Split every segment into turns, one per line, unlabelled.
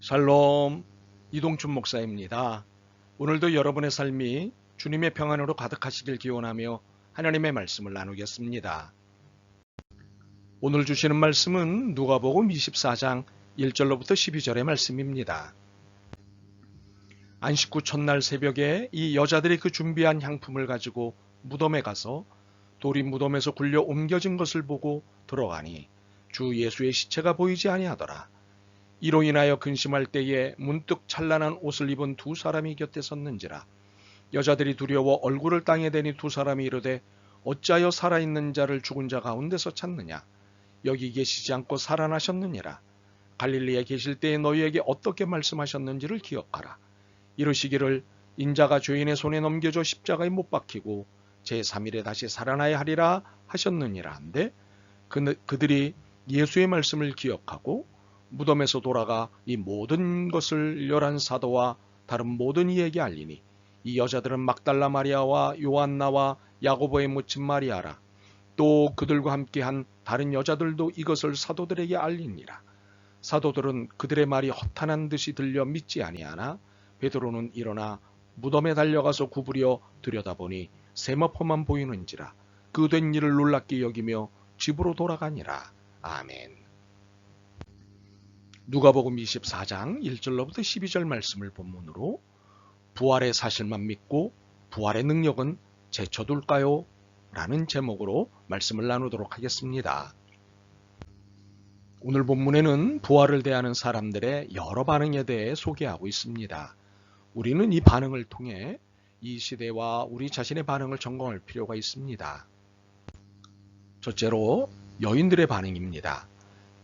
샬롬 이동춘 목사입니다. 오늘도 여러분의 삶이 주님의 평안으로 가득하시길 기원하며 하나님의 말씀을 나누겠습니다. 오늘 주시는 말씀은 누가복음 24장 1절로부터 12절의 말씀입니다. 안식 후 첫날 새벽에 이 여자들이 그 준비한 향품을 가지고 무덤에 가서 돌이 무덤에서 굴려 옮겨진 것을 보고 들어가니 주 예수의 시체가 보이지 아니하더라. 이로 인하여 근심할 때에 문득 찬란한 옷을 입은 두 사람이 곁에 섰는지라. 여자들이 두려워 얼굴을 땅에 대니 두 사람이 이르되 어찌하여 살아있는 자를 죽은 자 가운데서 찾느냐. 여기 계시지 않고 살아나셨느니라. 갈릴리에 계실 때에 너희에게 어떻게 말씀하셨는지를 기억하라. 이르시기를 인자가 죄인의 손에 넘겨져 십자가에 못 박히고 제3일에 다시 살아나야 하리라 하셨느니라 한데 그, 그들이 예수의 말씀을 기억하고 무덤에서 돌아가 이 모든 것을 열한 사도와 다른 모든 이에게 알리니 이 여자들은 막달라 마리아와 요한나와 야고보의 모친 마리아라. 또 그들과 함께한 다른 여자들도 이것을 사도들에게 알리니라. 사도들은 그들의 말이 허탄한 듯이 들려 믿지 아니하나 베드로는 일어나 무덤에 달려가서 구부려 들여다보니 세마포만 보이는지라 그 된 일을 놀랍게 여기며 집으로 돌아가니라. 아멘. 누가복음 24장 1절로부터 12절 말씀을 본문으로 부활의 사실만 믿고 부활의 능력은 제쳐둘까요? 라는 제목으로 말씀을 나누도록 하겠습니다. 오늘 본문에는 부활을 대하는 사람들의 여러 반응에 대해 소개하고 있습니다. 우리는 이 반응을 통해 이 시대와 우리 자신의 반응을 점검할 필요가 있습니다. 첫째로 여인들의 반응입니다.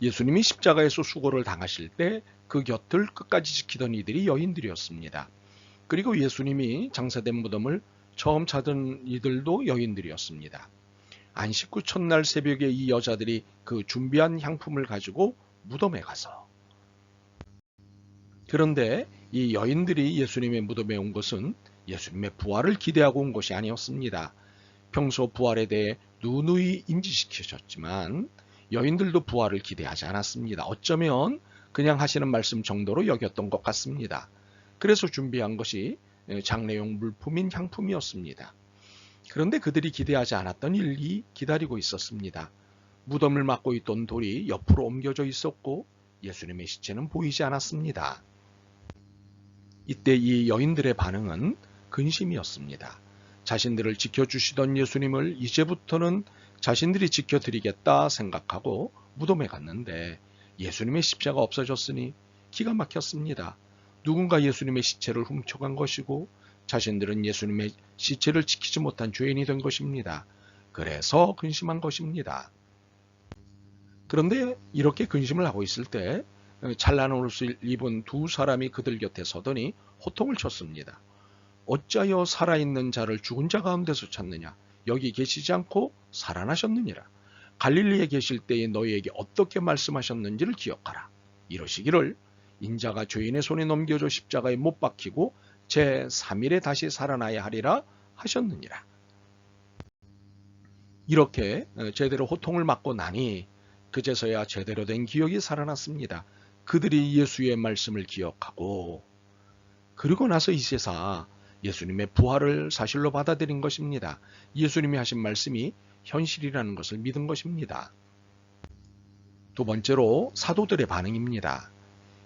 예수님이 십자가에서 수고를 당하실 때 그 곁을 끝까지 지키던 이들이 여인들이었습니다. 그리고 예수님이 장사된 무덤을 처음 찾은 이들도 여인들이었습니다. 안식 후 첫날 새벽에 이 여자들이 그 준비한 향품을 가지고 무덤에 가서 그런데 이 여인들이 예수님의 무덤에 온 것은 예수님의 부활을 기대하고 온 것이 아니었습니다. 평소 부활에 대해 누누이 인지시키셨지만 여인들도 부활을 기대하지 않았습니다. 어쩌면 그냥 하시는 말씀 정도로 여겼던 것 같습니다. 그래서 준비한 것이 장례용 물품인 향품이었습니다. 그런데 그들이 기대하지 않았던 일이 기다리고 있었습니다. 무덤을 막고 있던 돌이 옆으로 옮겨져 있었고 예수님의 시체는 보이지 않았습니다. 이때 이 여인들의 반응은 근심이었습니다. 자신들을 지켜주시던 예수님을 이제부터는 자신들이 지켜드리겠다 생각하고 무덤에 갔는데 예수님의 십자가 없어졌으니 기가 막혔습니다. 누군가 예수님의 시체를 훔쳐간 것이고 자신들은 예수님의 시체를 지키지 못한 죄인이 된 것입니다. 그래서 근심한 것입니다. 그런데 이렇게 근심을 하고 있을 때 찬란한 옷을 입은 두 사람이 그들 곁에 서더니 호통을 쳤습니다. 어찌하여 살아있는 자를 죽은 자 가운데서 찾느냐? 여기 계시지 않고 살아나셨느니라. 갈릴리에 계실 때에 너희에게 어떻게 말씀하셨는지를 기억하라. 이러시기를 인자가 죄인의 손에 넘겨져 십자가에 못 박히고 제3일에 다시 살아나야 하리라 하셨느니라. 이렇게 제대로 호통을 맞고 나니 그제서야 제대로 된 기억이 살아났습니다. 그들이 예수의 말씀을 기억하고 그리고 나서 이제사 예수님의 부활을 사실로 받아들인 것입니다. 예수님이 하신 말씀이 현실이라는 것을 믿은 것입니다. 두 번째로 사도들의 반응입니다.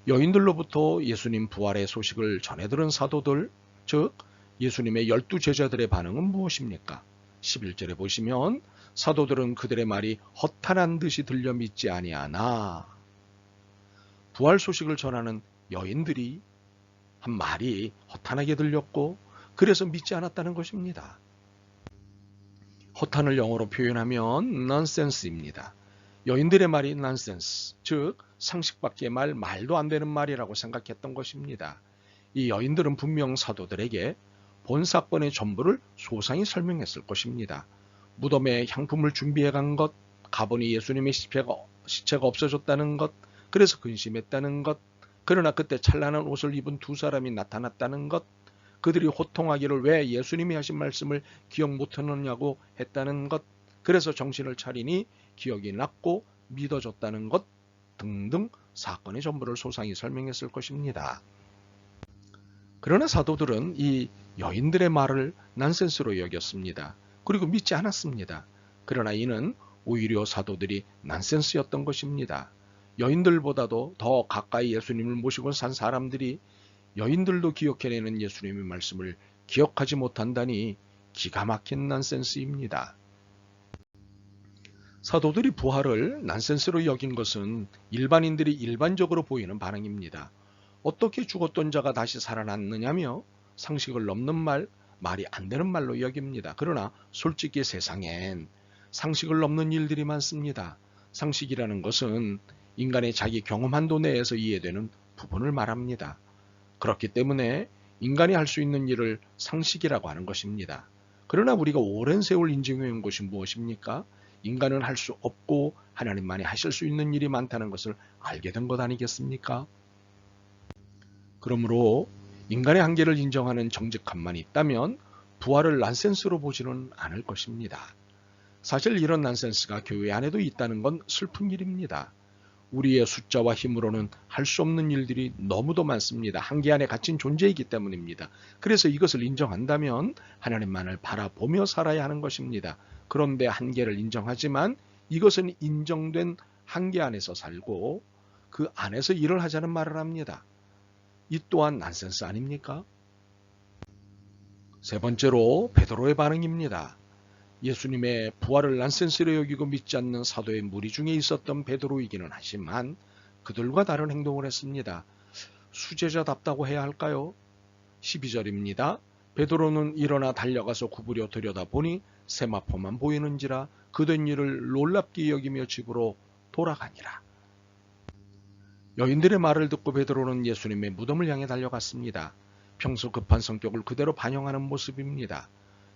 여인들로부터 예수님 부활의 소식을 전해 들은 사도들, 즉 예수님의 열두 제자들의 반응은 무엇입니까? 11절에 보시면 사도들은 그들의 말이 허탄한 듯이 들려 믿지 아니하나 부활 소식을 전하는 여인들이 한 말이 허탄하게 들렸고 그래서 믿지 않았다는 것입니다. 허탄을 영어로 표현하면 nonsense입니다. 여인들의 말이 nonsense, 즉 상식 밖의 말, 말도 안 되는 말이라고 생각했던 것입니다. 이 여인들은 분명 사도들에게 본 사건의 전부를 소상히 설명했을 것입니다. 무덤에 향품을 준비해 간 것, 가보니 예수님의 시체가, 시체가 없어졌다는 것, 그래서 근심했다는 것, 그러나 그때 찬란한 옷을 입은 두 사람이 나타났다는 것, 그들이 호통하기를 왜 예수님이 하신 말씀을 기억 못하느냐고 했다는 것, 그래서 정신을 차리니 기억이 났고 믿어졌다는 것 등등 사건의 전부를 소상히 설명했을 것입니다. 그러나 사도들은 이 여인들의 말을 난센스로 여겼습니다. 그리고 믿지 않았습니다. 그러나 이는 오히려 사도들이 난센스였던 것입니다. 여인들보다도 더 가까이 예수님을 모시고 산 사람들이 여인들도 기억해내는 예수님의 말씀을 기억하지 못한다니 기가 막힌 난센스입니다. 사도들이 부활을 난센스로 여긴 것은 일반인들이 일반적으로 보이는 반응입니다. 어떻게 죽었던 자가 다시 살아났느냐며 상식을 넘는 말, 말이 안 되는 말로 여깁니다. 그러나 솔직히 세상엔 상식을 넘는 일들이 많습니다. 상식이라는 것은 인간의 자기 경험 한도 내에서 이해되는 부분을 말합니다. 그렇기 때문에 인간이 할 수 있는 일을 상식이라고 하는 것입니다. 그러나 우리가 오랜 세월 인정해온 것이 무엇입니까? 인간은 할 수 없고 하나님만이 하실 수 있는 일이 많다는 것을 알게 된 것 아니겠습니까? 그러므로 인간의 한계를 인정하는 정직함만 있다면 부활을 난센스로 보지는 않을 것입니다. 사실 이런 난센스가 교회 안에도 있다는 건 슬픈 일입니다. 우리의 숫자와 힘으로는 할 수 없는 일들이 너무도 많습니다. 한계 안에 갇힌 존재이기 때문입니다. 그래서 이것을 인정한다면 하나님만을 바라보며 살아야 하는 것입니다. 그런데 한계를 인정하지만 이것은 인정된 한계 안에서 살고 그 안에서 일을 하자는 말을 합니다. 이 또한 난센스 아닙니까? 세 번째로 베드로의 반응입니다. 예수님의 부활을 난센스로 여기고 믿지 않는 사도의 무리 중에 있었던 베드로이기는 하지만 그들과 다른 행동을 했습니다. 수제자답다고 해야 할까요? 12절입니다. 베드로는 일어나 달려가서 구부려 들여다보니 세마포만 보이는지라 그된 일을 놀랍게 여기며 집으로 돌아가니라. 여인들의 말을 듣고 베드로는 예수님의 무덤을 향해 달려갔습니다. 평소 급한 성격을 그대로 반영하는 모습입니다.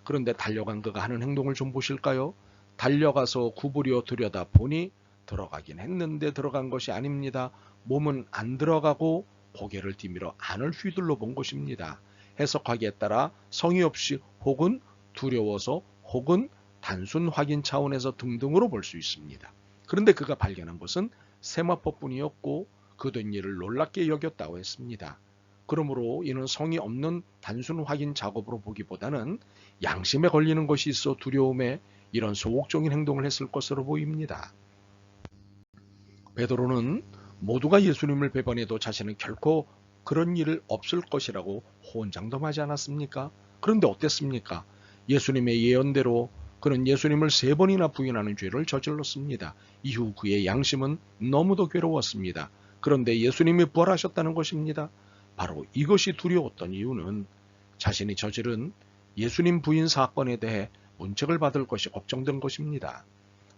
그런데 달려간 그가 하는 행동을 좀 보실까요? 달려가서 구부려 들여다 보니 들어가긴 했는데 들어간 것이 아닙니다. 몸은 안 들어가고 고개를 뒤밀어 안을 휘둘러 본 것입니다. 해석하기에 따라 성의 없이 혹은 두려워서 혹은 단순 확인 차원에서 등등으로 볼 수 있습니다. 그런데 그가 발견한 것은 세마포뿐이었고 그된 일을 놀랍게 여겼다고 했습니다. 그러므로 이는 성이 없는 단순 확인 작업으로 보기보다는 양심에 걸리는 것이 있어 두려움에 이런 소극적인 행동을 했을 것으로 보입니다. 베드로는 모두가 예수님을 배반해도 자신은 결코 그런 일을 없을 것이라고 호언장담하지 않았습니까? 그런데 어땠습니까? 예수님의 예언대로 그는 예수님을 세 번이나 부인하는 죄를 저질렀습니다. 이후 그의 양심은 너무도 괴로웠습니다. 그런데 예수님이 부활하셨다는 것입니다. 바로 이것이 두려웠던 이유는 자신이 저지른 예수님 부인 사건에 대해 문책을 받을 것이 걱정된 것입니다.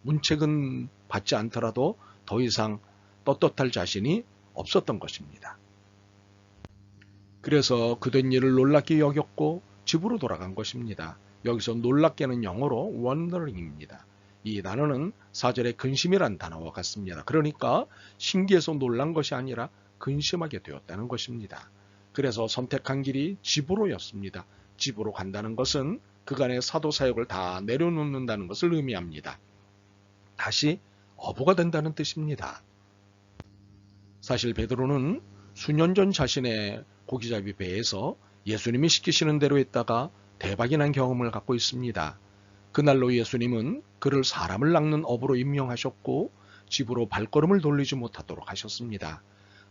문책은 받지 않더라도 더 이상 떳떳할 자신이 없었던 것입니다. 그래서 그된 일을 놀랍게 여겼고 집으로 돌아간 것입니다. 여기서 놀랍게는 영어로 wondering입니다. 이 단어는 사절의 근심이란 단어와 같습니다. 그러니까 신기해서 놀란 것이 아니라 근심하게 되었다는 것입니다. 그래서 선택한 길이 집으로였습니다. 집으로 간다는 것은 그간의 사도 사역을 다 내려놓는다는 것을 의미합니다. 다시 어부가 된다는 뜻입니다. 사실 베드로는 수년 전 자신의 고기잡이 배에서 예수님이 시키시는 대로 했다가 대박이 난 경험을 갖고 있습니다. 그날로 예수님은 그를 사람을 낚는 어부로 임명하셨고 집으로 발걸음을 돌리지 못하도록 하셨습니다.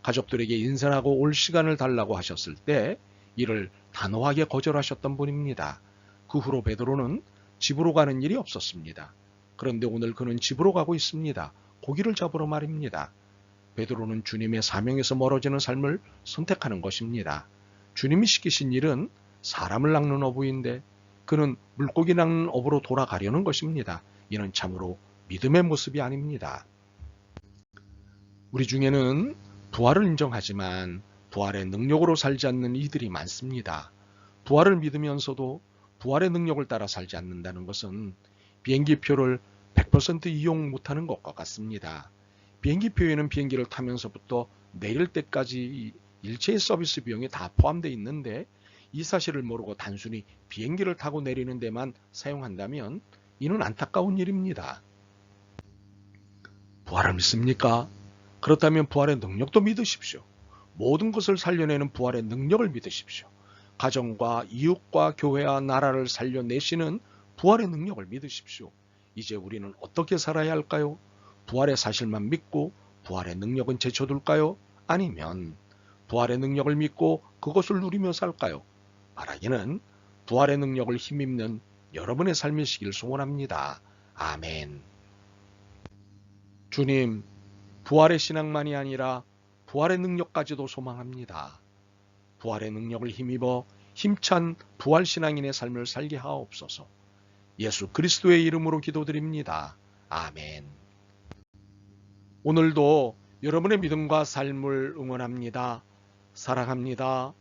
가족들에게 인사하고 올 시간을 달라고 하셨을 때 이를 단호하게 거절하셨던 분입니다. 그 후로 베드로는 집으로 가는 일이 없었습니다. 그런데 오늘 그는 집으로 가고 있습니다. 고기를 잡으러 말입니다. 베드로는 주님의 사명에서 멀어지는 삶을 선택하는 것입니다. 주님이 시키신 일은 사람을 낚는 어부인데 그는 물고기 낚는 어부로 돌아가려는 것입니다. 이는 참으로 믿음의 모습이 아닙니다. 우리 중에는 부활을 인정하지만 부활의 능력으로 살지 않는 이들이 많습니다. 부활을 믿으면서도 부활의 능력을 따라 살지 않는다는 것은 비행기표를 100% 이용 못하는 것과 같습니다. 비행기표에는 비행기를 타면서부터 내릴 때까지 일체의 서비스 비용이 다 포함되어 있는데 이 사실을 모르고 단순히 비행기를 타고 내리는 데만 사용한다면 이는 안타까운 일입니다. 부활을 믿습니까? 그렇다면 부활의 능력도 믿으십시오. 모든 것을 살려내는 부활의 능력을 믿으십시오. 가정과 이웃과 교회와 나라를 살려내시는 부활의 능력을 믿으십시오. 이제 우리는 어떻게 살아야 할까요? 부활의 사실만 믿고 부활의 능력은 제쳐둘까요? 아니면 부활의 능력을 믿고 그것을 누리며 살까요? 말하기는 부활의 능력을 힘입는 여러분의 삶이시길 소원합니다. 아멘. 주님, 부활의 신앙만이 아니라 부활의 능력까지도 소망합니다. 부활의 능력을 힘입어 힘찬 부활 신앙인의 삶을 살게 하옵소서. 예수 그리스도의 이름으로 기도드립니다. 아멘. 오늘도 여러분의 믿음과 삶을 응원합니다. 사랑합니다.